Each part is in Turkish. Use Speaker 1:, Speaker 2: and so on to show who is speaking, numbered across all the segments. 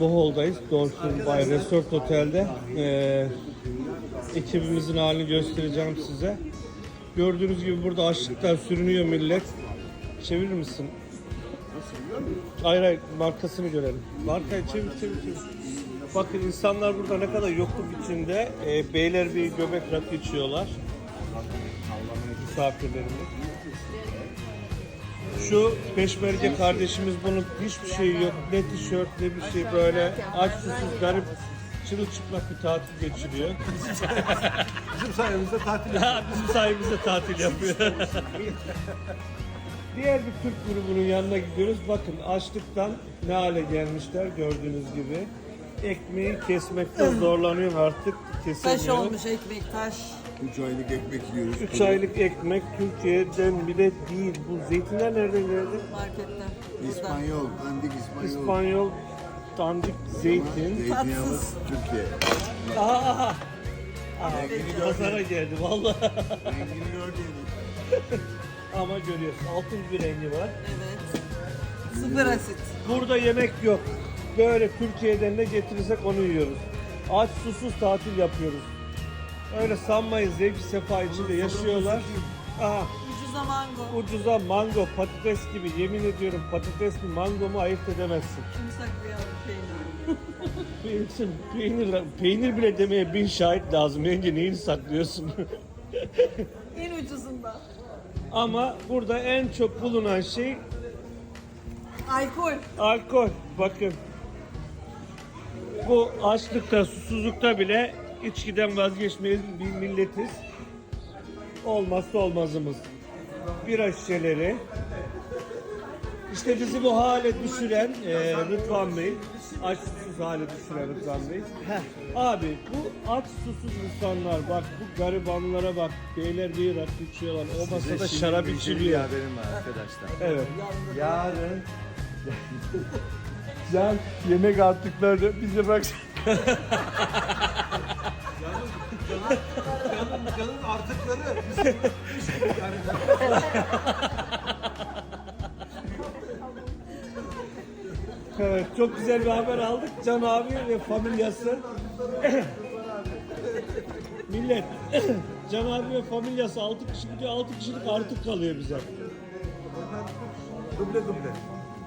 Speaker 1: Bohol'dayız. Dolphin Bay Resort Otel'de. Ee, ekibimizin halini göstereceğim size. Gördüğünüz gibi burada açlıktan sürünüyor millet. Çevirir misin? Hayır hayır markasını görelim. Markayı çevir çevir çevir. Bakın insanlar burada ne kadar yokluk içinde e, beyler bir göbek rakı içiyorlar. Misafirlerimiz. Şu peşmerge kardeşimiz bunun hiçbir şeyi yok. Ne tişört ne bir şey böyle aç susuz garip çırılçıplak bir tatil geçiriyor.
Speaker 2: Bizim sayemizde tatil
Speaker 1: Ha, Bizim sayemizde tatil yapıyor. Diğer bir Türk grubunun yanına gidiyoruz. Bakın açlıktan ne hale gelmişler gördüğünüz gibi. Ekmeği kesmekte zorlanıyor artık
Speaker 3: Taş
Speaker 1: kesemiyor.
Speaker 3: olmuş ekmek taş.
Speaker 2: 3 aylık ekmek yiyoruz.
Speaker 1: 3 aylık ekmek Türkiye'den bile değil. Bu zeytinler nereden geldi?
Speaker 3: Marketten.
Speaker 2: İspanyol, dandik İspanyol.
Speaker 1: İspanyol dandik zeytin.
Speaker 2: Zeytinyağımız. Türkiye.
Speaker 1: Aa, aa,
Speaker 2: Rengini
Speaker 1: pazara geldi vallahi.
Speaker 2: Rengini gördün.
Speaker 1: Ama görüyorsun altın bir rengi var.
Speaker 3: Evet. Sıfır asit.
Speaker 1: Burada yemek yok. Böyle Türkiye'den ne getirirsek onu yiyoruz. Aç susuz tatil yapıyoruz. Öyle sanmayın zevki sefa içinde yaşıyorlar. Aha,
Speaker 3: Ucuza mango.
Speaker 1: ucuza mango, patates gibi yemin ediyorum patates mi mango mu ayırt edemezsin.
Speaker 3: Şunu saklayalım
Speaker 1: için peynir, peynir bile demeye bin şahit lazım. Yenge neyini saklıyorsun?
Speaker 3: En ucuzundan.
Speaker 1: Ama burada en çok bulunan şey
Speaker 3: Alkol.
Speaker 1: Alkol. Bakın. Bu açlıkta, susuzlukta bile içkiden vazgeçmeyiz bir milletiz. Olmazsa olmazımız. Bira şişeleri. İşte bizi bu hale düşüren e, Rıdvan Bey. Aç susuz hale düşüren Rıdvan Bey. Abi bu aç susuz insanlar bak bu garibanlara bak. Beyler bir rakı içiyorlar. O masada şarap içiliyor.
Speaker 4: haberim var arkadaşlar.
Speaker 1: Evet. Yarın Can yemek artıkları bize bak.
Speaker 2: Canın artıkları.
Speaker 1: Evet çok güzel bir haber aldık. Can abi ve familyası. Millet. Can abi ve familyası 6 kişi gidiyor 6 kişilik artık kalıyor bize.
Speaker 2: Duble duble.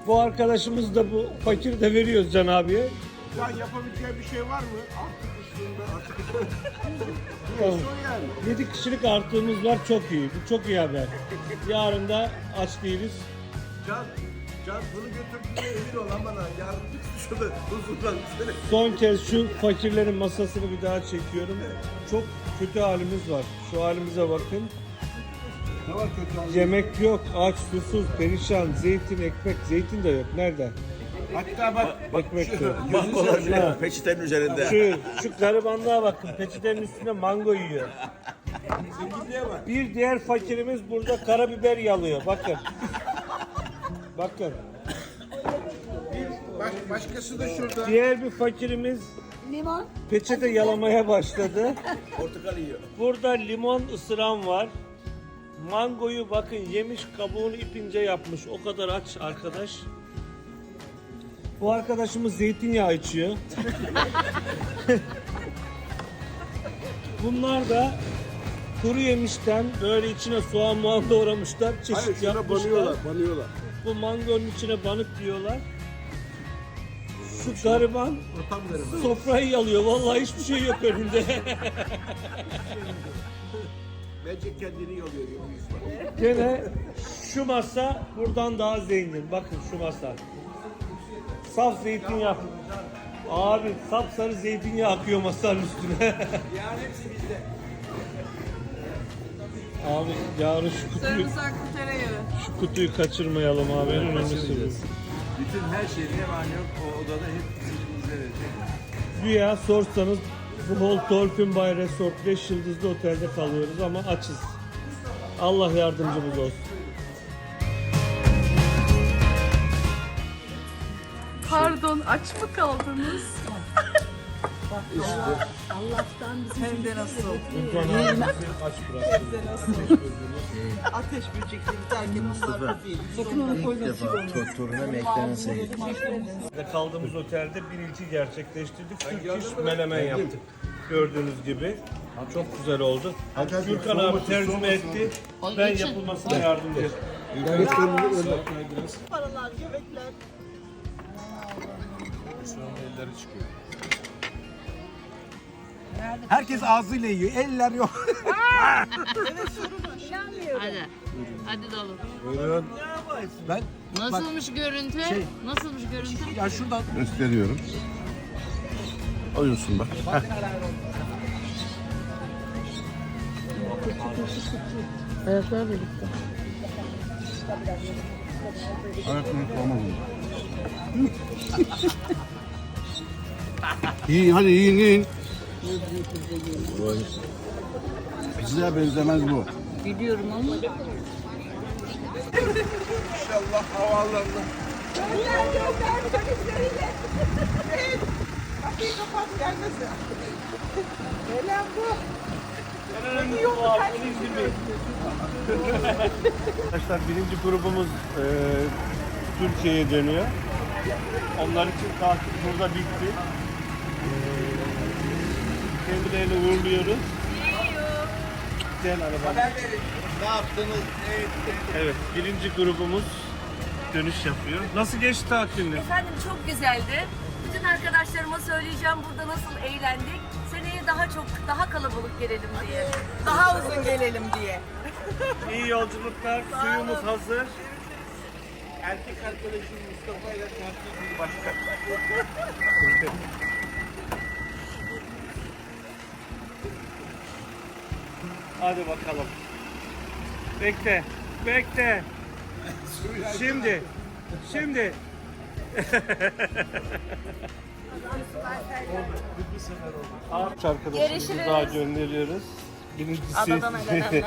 Speaker 1: Bu arkadaşımız da bu fakir de veriyoruz Can abiye.
Speaker 2: Can yapabileceği bir şey var mı? Artık üstünde. Artık
Speaker 1: Tamam.
Speaker 2: yani.
Speaker 1: 7 kişilik artığımız var çok iyi. Bu çok iyi haber. Yarın da aç değiliz.
Speaker 2: Can, Can bunu götürdüğüne emin ol ama lan. Yarın şurada huzurdan seni.
Speaker 1: Son kez şu fakirlerin masasını bir daha çekiyorum. Çok kötü halimiz var. Şu halimize bakın.
Speaker 2: Ne var kötü anlamda?
Speaker 1: Yemek yok, aç, susuz, perişan, zeytin, ekmek, zeytin de yok. Nerede?
Speaker 2: Hatta bak.
Speaker 1: Yok.
Speaker 4: Mangolar peçetenin üzerinde.
Speaker 1: Şu, şu garibanlığa bakın. Peçetenin üstüne mango yiyor.
Speaker 2: Zenginliğe bak.
Speaker 1: Bir diğer fakirimiz burada karabiber yalıyor. Bakın. Bakın.
Speaker 2: Baş, başkası da şurada.
Speaker 1: Diğer bir fakirimiz
Speaker 3: Limon.
Speaker 1: peçete yalamaya başladı.
Speaker 4: Portakal yiyor.
Speaker 1: Burada limon ısıran var. Mangoyu bakın yemiş kabuğunu ipince yapmış. O kadar aç arkadaş. Bu arkadaşımız zeytinyağı içiyor. Bunlar da kuru yemişten böyle içine soğan muğan doğramışlar. Çeşit
Speaker 2: Hayır şuna
Speaker 1: yapmışlar.
Speaker 2: banıyorlar, banıyorlar.
Speaker 1: Bu mangonun içine banık diyorlar. Şu gariban sofrayı yalıyor. Vallahi hiçbir şey yok önünde.
Speaker 2: Bence kendini yalıyor gibi bir his var.
Speaker 1: Gene şu masa buradan daha zengin. Bakın şu masa. Saf zeytinyağı. Abi sapsarı zeytinyağı akıyor masanın üstüne.
Speaker 2: Yani hepsi bizde.
Speaker 1: abi yarın şu kutuyu,
Speaker 3: Sarımsaklı tereyağı.
Speaker 1: şu kutuyu kaçırmayalım abi. En önemlisi bu.
Speaker 4: Bütün her şey ne var ne yok o odada hep bize verecek.
Speaker 1: Güya sorsanız bu Whole Dolphin Bay Resort 5 yıldızlı otelde kalıyoruz ama açız. Allah yardımcımız olsun.
Speaker 5: Pardon aç mı kaldınız?
Speaker 3: Hem de nasıl. Ateş böcekleri terk etmişler.
Speaker 2: İlk defa turuna McDonald's'a gittim.
Speaker 1: Kaldığımız otelde bir ilki gerçekleştirdik. Türk iş menemen yaptık. Gördüğünüz gibi. Çok güzel oldu. Gürkan abi tercüme etti. Ben yapılmasına yardımcı ettim.
Speaker 3: Paralar, göbekler.
Speaker 4: Herkes ağzıyla yiyor. Eller yok.
Speaker 5: Hadi. Hadi dolu.
Speaker 4: Buyurun. Ben
Speaker 5: Nasılmış görüntü?
Speaker 4: şey-
Speaker 5: Nasılmış görüntü?
Speaker 4: ya şuradan
Speaker 2: Gösteriyorum. Oyunsun bak.
Speaker 5: Ayaklar birlikte.
Speaker 2: Yiyin hadi yiyin yiyin. Size benzemez bu.
Speaker 5: Biliyorum ama.
Speaker 4: inşallah havaalanına.
Speaker 1: Arkadaşlar birinci grubumuz e, Türkiye'ye dönüyor. Onlar için tatil burada bitti. Kendilerini uğurluyoruz. Gel araba.
Speaker 4: Ne yaptınız? Evet.
Speaker 1: Evet, birinci grubumuz dönüş yapıyor. Nasıl geçti tatiliniz?
Speaker 6: Efendim çok güzeldi. Bütün arkadaşlarıma söyleyeceğim burada nasıl eğlendik. Seneye daha çok, daha kalabalık gelelim diye.
Speaker 3: Daha uzun gelelim diye.
Speaker 1: İyi yolculuklar, suyumuz hazır.
Speaker 4: Erkek arkadaşım Mustafa ile tatil bir başka.
Speaker 1: Hadi bakalım. Bekle, bekle. Şimdi, şimdi. Ağaç arkadaşımızı daha gönderiyoruz. Birincisi
Speaker 6: Adadan elenenler.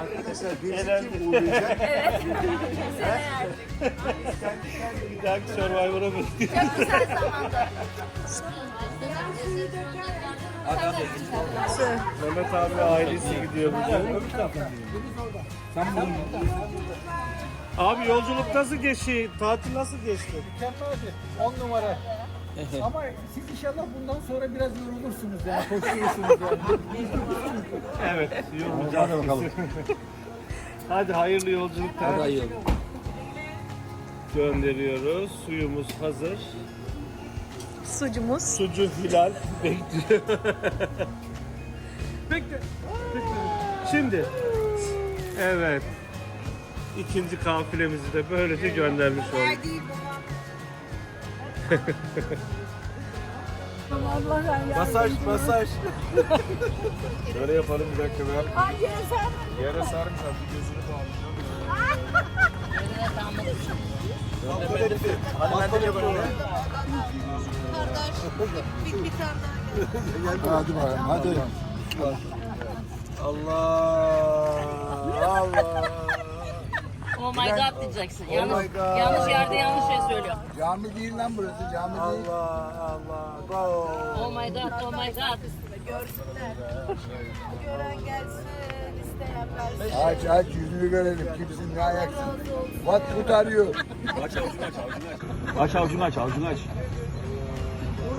Speaker 2: Arkadaşlar birisi uğrayacak.
Speaker 1: bir dahaki Survivor'a bekliyoruz.
Speaker 6: Çok güzel zamanda.
Speaker 1: Mehmet abi ailesi gidiyor bugün. Abi yolculuk nasıl geçti? Tatil nasıl geçti?
Speaker 7: Mükemmeldi. 10 numara. Ama siz inşallah bundan sonra biraz yorulursunuz yani koşuyorsunuz yani.
Speaker 1: Evet, yorulacağız. Hadi bakalım. Hadi hayırlı yolculuklar. Hadi hayırlı. Gönderiyoruz. Suyumuz hazır.
Speaker 3: Sucumuz.
Speaker 1: Sucu Hilal bekliyor. Bekle. Şimdi. Evet. İkinci kafilemizi de böylece göndermiş olduk.
Speaker 4: Masaj, masaj. Şöyle yapalım bir dakika ben.
Speaker 3: Ay yere sen.
Speaker 4: Yere sarmayacağım. Bir gözünü bağlayacağım. Hadi ben de yapalım.
Speaker 3: Bir, bir tane daha.
Speaker 2: Hadi bakalım hadi.
Speaker 4: Allah. Allah.
Speaker 5: Oh my god diyeceksin. Yanlış,
Speaker 4: my God.
Speaker 5: yanlış yerde yanlış şey söylüyor.
Speaker 2: Cami değil lan burası cami değil.
Speaker 4: Allah Allah. Go.
Speaker 5: Oh my god, oh my god.
Speaker 3: Görsünler. Gören gelsin. isteyen versin.
Speaker 2: Aç aç yüzünü görelim. Kimsin ne ayaksın? What kurtarıyor?
Speaker 4: Aç avucunu aç, avucunu aç.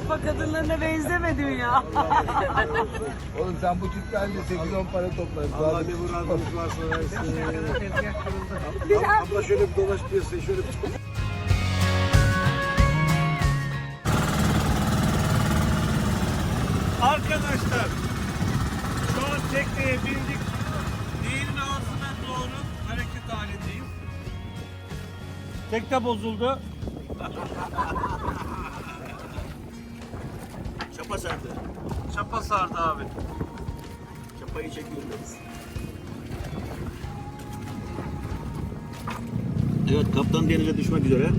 Speaker 3: Urfa kadınlarına benzemedin ya.
Speaker 2: Oğlum sen bu tiplerle 8-10 para toplarız.
Speaker 4: Allah ne muradınız varsa versin. Abla şöyle bir dolaş piyasayı şöyle bir
Speaker 1: Arkadaşlar şu an tekneye bindik. Nehrin ağzına doğru hareket halindeyim. Tekne bozuldu.
Speaker 2: Çapa sardı.
Speaker 1: Çapa sardı abi.
Speaker 2: Çapayı çekiyoruz.
Speaker 8: Evet kaptan denize düşmek üzere.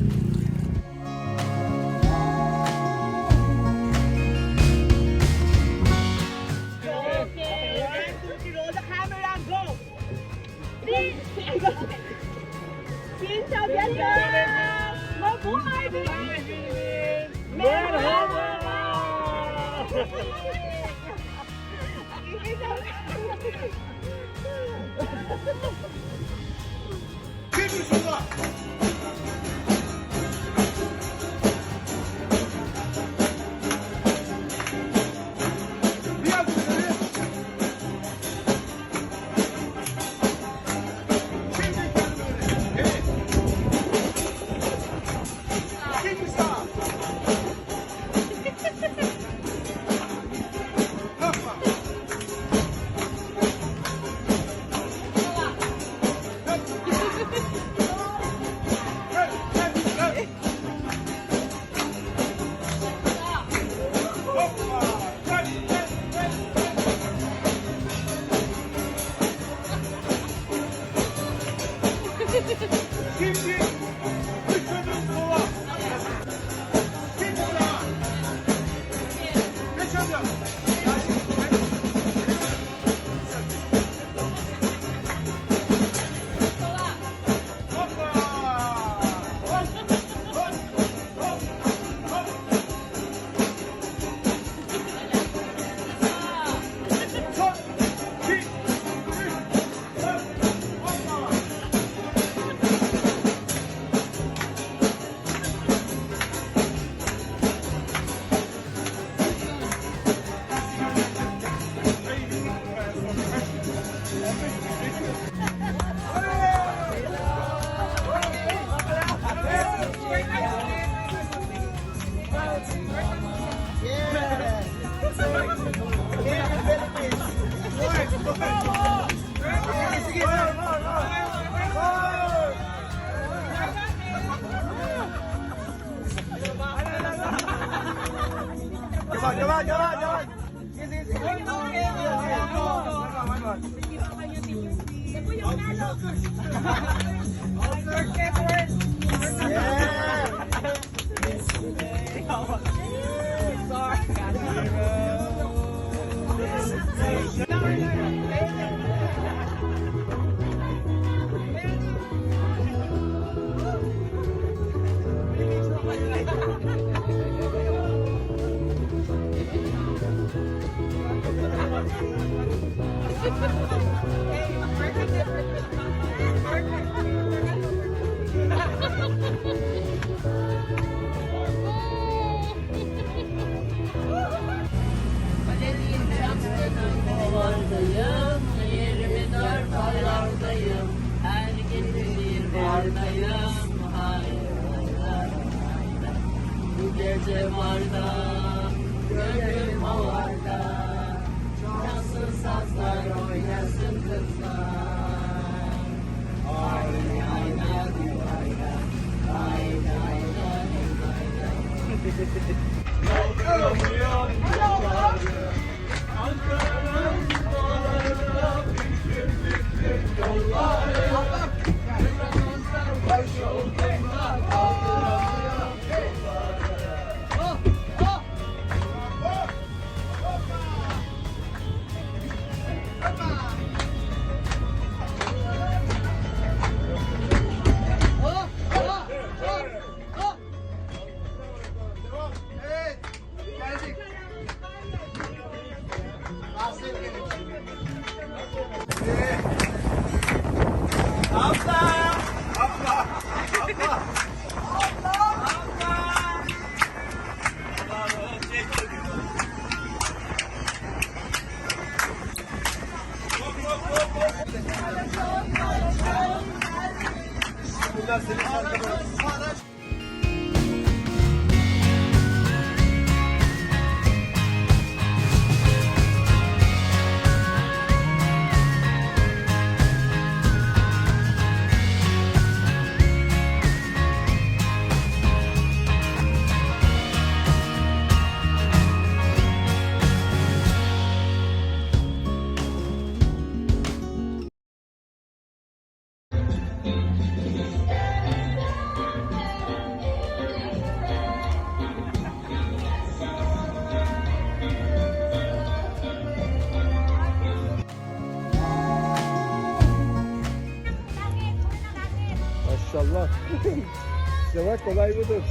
Speaker 5: Let's go. cevharda Gönlüm avarda Çalsın sazlar oynasın kızlar. Ay ay ay ay ay ay. Ay Yok yok yok Ankara
Speaker 7: Maşallah. işte bak kolay budur.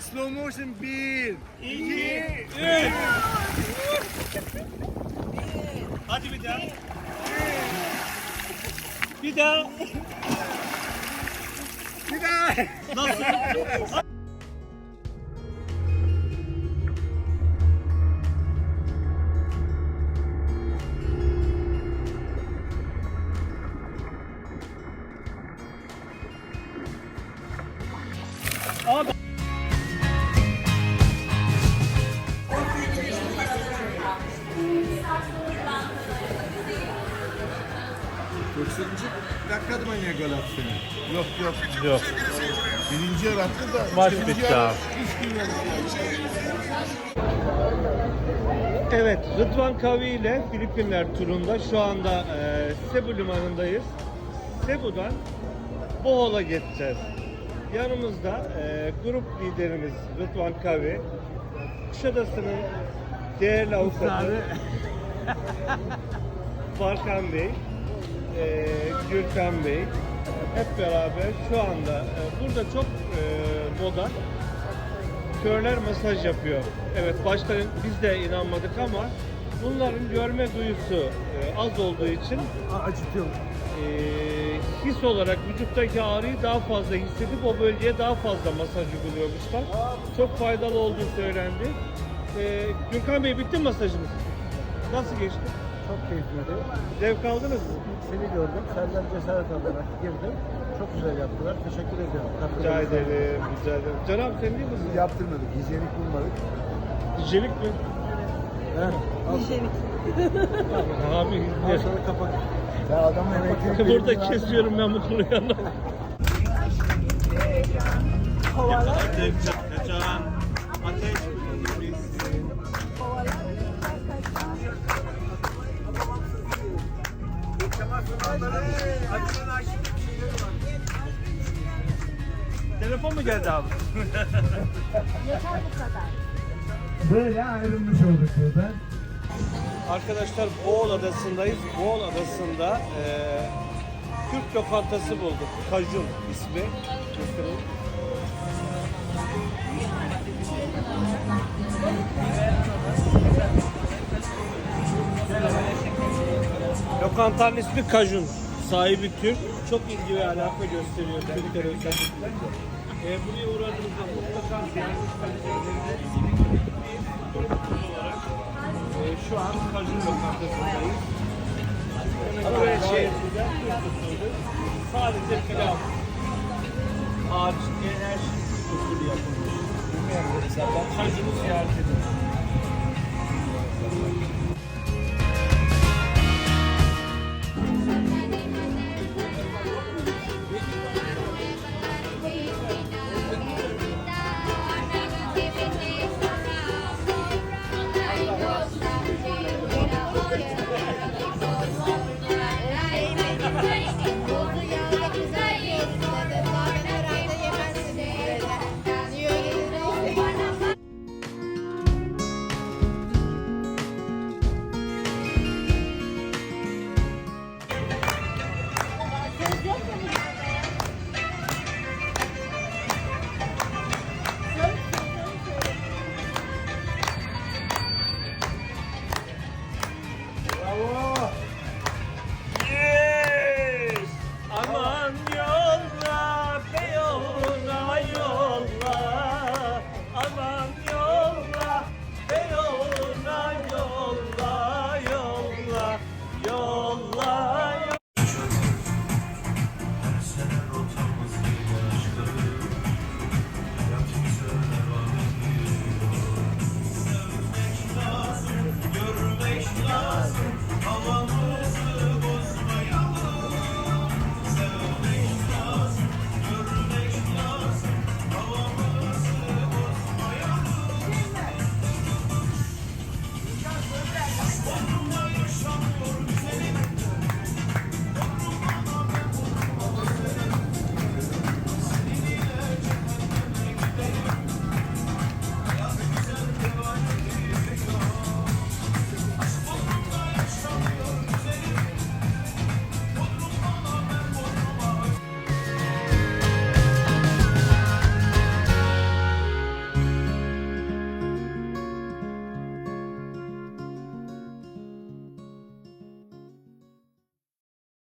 Speaker 2: Slow motion bir.
Speaker 1: İki, üç. Hadi bir daha. Bir daha.
Speaker 2: Bir daha.
Speaker 1: Nasıl?
Speaker 2: attı seni? Yok yok.
Speaker 1: Yok.
Speaker 2: Birinci yer attı da.
Speaker 1: Maç bitti
Speaker 2: yer-
Speaker 1: abi. Evet, Rıdvan Kavi ile Filipinler turunda şu anda e, Cebu limanındayız. Cebu'dan Bohol'a geçeceğiz. Yanımızda e, grup liderimiz Rıdvan Kavi, Kuşadası'nın değerli avukatı Barkan Bey, e, Gürkan Bey hep beraber şu anda e, burada çok e, moda körler masaj yapıyor. Evet başta biz de inanmadık ama bunların görme duyusu e, az olduğu için
Speaker 7: Acıtıyor.
Speaker 1: e, his olarak vücuttaki ağrıyı daha fazla hissedip o bölgeye daha fazla masaj uyguluyormuşlar. Çok faydalı olduğu söylendi. E, Gürkan Bey bitti mi masajınız? Nasıl geçti?
Speaker 7: Çok keyifli.
Speaker 1: Zevk aldınız mı?
Speaker 7: Seni gördüm. Senden cesaret alarak girdim. Çok güzel yaptılar. Teşekkür ediyorum.
Speaker 1: Rica ederim, rica ederim. Canım sen değil misin?
Speaker 2: Yaptırmadık. Hijyenik bulmadık.
Speaker 1: Hijyenik mi? Abi,
Speaker 7: Ondan sonra kapak. Sen adamın emekli.
Speaker 1: Burada kesiyorum ben bu konuyu. Kaçan, ateş, Telefon mu geldi abi?
Speaker 7: Böyle ayrılmış olduk buradan.
Speaker 1: Arkadaşlar Boğol Adası'ndayız. Boğol Adası'nda eee Türk lokantası bulduk. Kajun ismi. Göstereyim. Lokantanın ismi Kajun. Sahibi Türk. Çok ilgi ve alaka gösteriyor Türklere özellikle. Ee, buraya uğradığınızda mutlaka ziyaret olarak e, şu an Kajun lokantasındayız. Buraya şey. Sadece pilav. Şey Türk usulü yapılmış. Kajun'u ziyaret edin.